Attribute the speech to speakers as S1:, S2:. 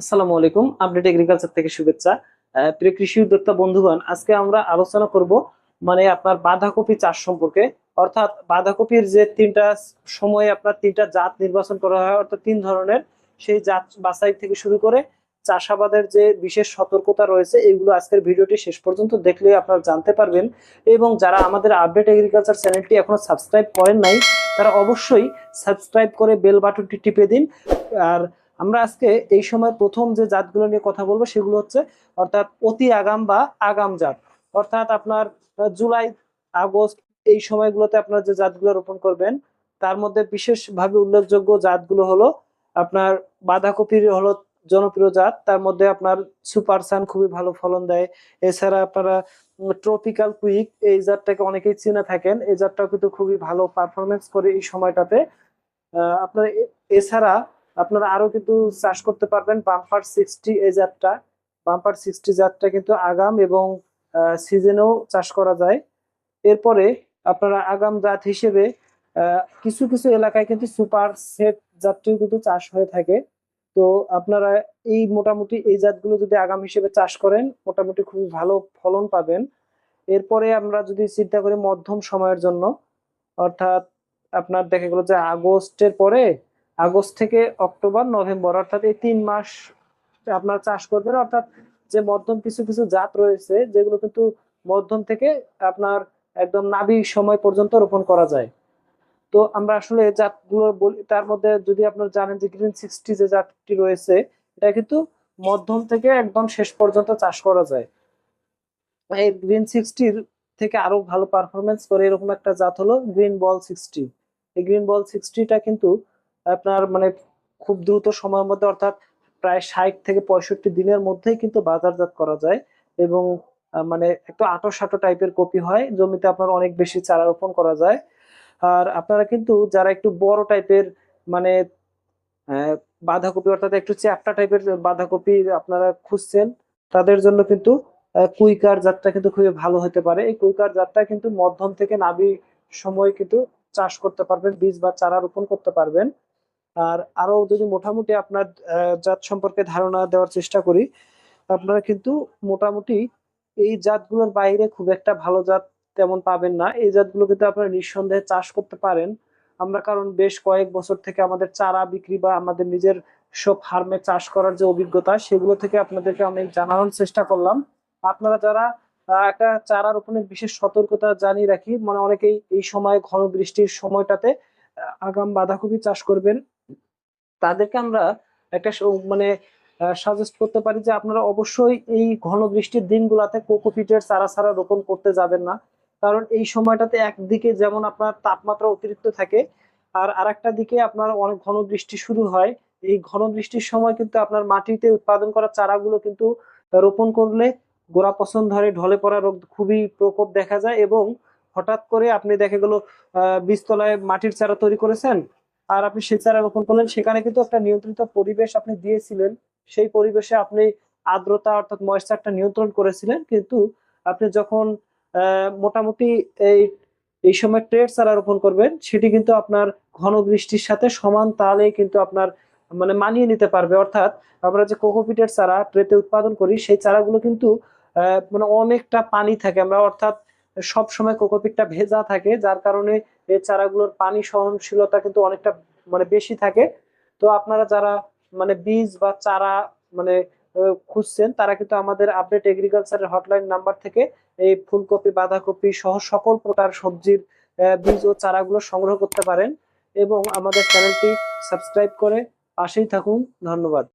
S1: আসসালামু আলাইকুম update agriculture থেকে শুভেচ্ছা। প্রিয় কৃষি উদ্যোক্তা বন্ধুগণ, আজকে আমরা আলোচনা করব মানে আপনার বাঁধাকপি চাষ সম্পর্কে। অর্থাৎ বাঁধাকপির যে তিনটা সময়ে আপনার তিনটা জাত নির্বাচন করা হয়, অর্থাৎ তিন ধরনের, সেই জাত বাছাই থেকে শুরু করে চাষাবাদের যে বিশেষ সতর্কতা রয়েছে, এগুলো আজকের ভিডিওটি শেষ পর্যন্ত দেখলে আপনারা জানতে পারবেন। এবং যারা আমাদের আপডেট এগ্রিকালচার চ্যানেলটি এখনও সাবস্ক্রাইব করেন নাই, তারা অবশ্যই সাবস্ক্রাইব করে বেল বাটনটি টিপে দিন। আর আমরা আজকে এই সময় প্রথম যে জাতগুলো নিয়ে কথা বলব সেগুলো হচ্ছে অর্থাৎ অতি আগাম বা আগাম জাত। অর্থাৎ আপনার জুলাই, আগস্ট এই সময়গুলোতে আপনার যে জাতগুলো রোপণ করবেন, তার মধ্যে বিশেষভাবে উল্লেখযোগ্য জাতগুলো হলো আপনার বাঁধাকপির হলো জনপ্রিয় জাত, তার মধ্যে আপনার সুপার সান খুবই ভালো ফলন দেয়। এছাড়া আপনারা ট্রপিক্যাল কুইক এই জাতটাকে অনেকেই চিনে থাকেন, এই জাতটাও কিন্তু খুবই ভালো পারফরমেন্স করে এই সময়টাতে। আপনার এছাড়া আপনারা আরও কিন্তু চাষ করতে পারবেন বাম্পার সিক্সটি এই জাতটা। বাম্পার সিক্সটি জাতটা কিন্তু আগাম এবং সিজনেও চাষ করা যায়। এরপরে আপনারা আগাম জাত হিসেবে কিছু কিছু এলাকায় কিন্তু সুপার সেট জাতটিও কিন্তু চাষ হয়ে থাকে। তো আপনারা এই মোটামুটি এই জাতগুলো যদি আগাম হিসেবে চাষ করেন, মোটামুটি খুবই ভালো ফলন পাবেন। এরপরে আমরা যদি চিন্তা করি মধ্যম সময়ের জন্য, অর্থাৎ আপনার দেখা গেল যে আগস্টের পরে আগস্ট থেকে অক্টোবর, নভেম্বর, অর্থাৎ এই তিন মাস আপনার চাষ করবেন। অর্থাৎ যে মধ্যম কিছু কিছু জাত রয়েছে, যেগুলো কিন্তু মধ্যম থেকে আপনার একদম নাবি সময় পর্যন্ত রোপণ করা যায়। তো আমরা আসলে জাতগুলো বলি, তার মধ্যে যদি আপনারা জানেন যে গ্রিন সিক্সটি যে জাতটি রয়েছে, এটা কিন্তু মধ্যম থেকে একদম শেষ পর্যন্ত চাষ করা যায়। এই গ্রিন সিক্সটির থেকে আরও ভালো পারফরমেন্স করে এরকম একটা জাত হলো গ্রিন বল সিক্সটি এই গ্রিন বল সিক্সটিটা কিন্তু আপনার মানে খুব দ্রুত সময়ের মধ্যে, অর্থাৎ প্রায় ষাট থেকে পঁয়ষট্টি দিনের মধ্যেই কিন্তু বাজারজাত করা যায় এবং মানে একটু আটো সাটো টাইপের কপি হয়। জমিতে আপনার অনেক বেশি চারা রোপণ করা যায়। আর আপনারা কিন্তু যারা একটু বড় টাইপের মানে বাঁধাকপি, অর্থাৎ একটু চ্যাপ্টা টাইপের বাঁধাকপি আপনারা খুঁজছেন, তাদের জন্য কিন্তু কুইকার জাতটা কিন্তু খুবই ভালো হতে পারে। এই কুইকার জাতটা কিন্তু মধ্যম থেকে নাবি সময় কিন্তু চাষ করতে পারবেন, বীজ বা চারা রোপণ করতে পারবেন। আর আরও যদি মোটামুটি আপনার জাত সম্পর্কে ধারণা দেওয়ার চেষ্টা করি, আপনারা কিন্তু মোটামুটি এই জাতগুলোর বাইরে খুব একটা ভালো জাত তেমন পাবেন না। এই জাতগুলো কিন্তু আপনারা নিঃসন্দেহে চাষ করতে পারেন। আমরা কারণ বেশ কয়েক বছর থেকে আমাদের চারা বিক্রি বা আমাদের নিজের সব ফার্মে চাষ করার যে অভিজ্ঞতা, সেগুলো থেকে আপনাদেরকে অনেক জানানোর চেষ্টা করলাম। আপনারা যারা একটা চারা রোপণের বিশেষ সতর্কতা জানিয়ে রাখি মানে অনেকেই এই সময় ঘন বৃষ্টির সময়টাতে আগাম বাঁধাকপি চাষ করবেন, তাদেরকে আমরা একটা মানে সাজেস্ট করতে পারি যে আপনারা অবশ্যই এই ঘন বৃষ্টির দিনগুলোতে কোকোপিটের চারা ছাড়া রোপণ করতে যাবেন না। কারণ এই সময়টাতে একদিকে যেমন আপনার তাপমাত্রা অতিরিক্ত থাকে, আর আরেকটা দিকে আপনার অনেক ঘন বৃষ্টি শুরু হয়। এই ঘন বৃষ্টির সময় কিন্তু আপনার মাটিতে উৎপাদন করা চারাগুলো কিন্তু রোপণ করলে গোড়া পছন্দ ধরে ঢলে পড়া রোগ খুবই প্রকোপ দেখা যায় এবং হঠাৎ করে আপনি দেখা গেল, আহ, বীজতলায় মাটির চারা তৈরি করেছেন, আর আপনি সেই চারা রোপণ করলেন। সেখানে কিন্তু একটা নিয়ন্ত্রিত পরিবেশ আপনি দিয়েছিলেন। সেই পরিবেশে আপনি আর্দ্রতা অর্থাৎ ময়েশ্চারটা নিয়ন্ত্রণ করেছিলেন। কিন্তু আপনি যখন মোটামুটি এই এই সময় ট্রেড চারা রোপণ করবেন, সেটি কিন্তু আপনার ঘন বৃষ্টির সাথে সমান তালে কিন্তু আপনার মানে মানিয়ে নিতে পারবে। অর্থাৎ আমরা যে কোকোপিটের চারা ট্রেতে উৎপাদন করি, সেই চারাগুলো কিন্তু মানে অনেকটা পানি থাকে। আমরা অর্থাৎ সব সময় কোকোপিটটা ভেজা থাকে, যার কারণে এই চারাগুলোর পানি সহনশীলতা কিন্তু অনেকটা মানে বেশি থাকে। তো আপনারা যারা মানে বীজ বা চারা মানে খুঁজছেন, তারা কিন্তু আমাদের আপডেট এগ্রিকালচারের হটলাইন নাম্বার থেকে এই ফুলকপি, বাঁধাকপি সহ সকল প্রকার সবজির বীজ ও চারাগুলো সংগ্রহ করতে পারেন এবং আমাদের চ্যানেলটি সাবস্ক্রাইব করে পাশেই থাকুন। ধন্যবাদ।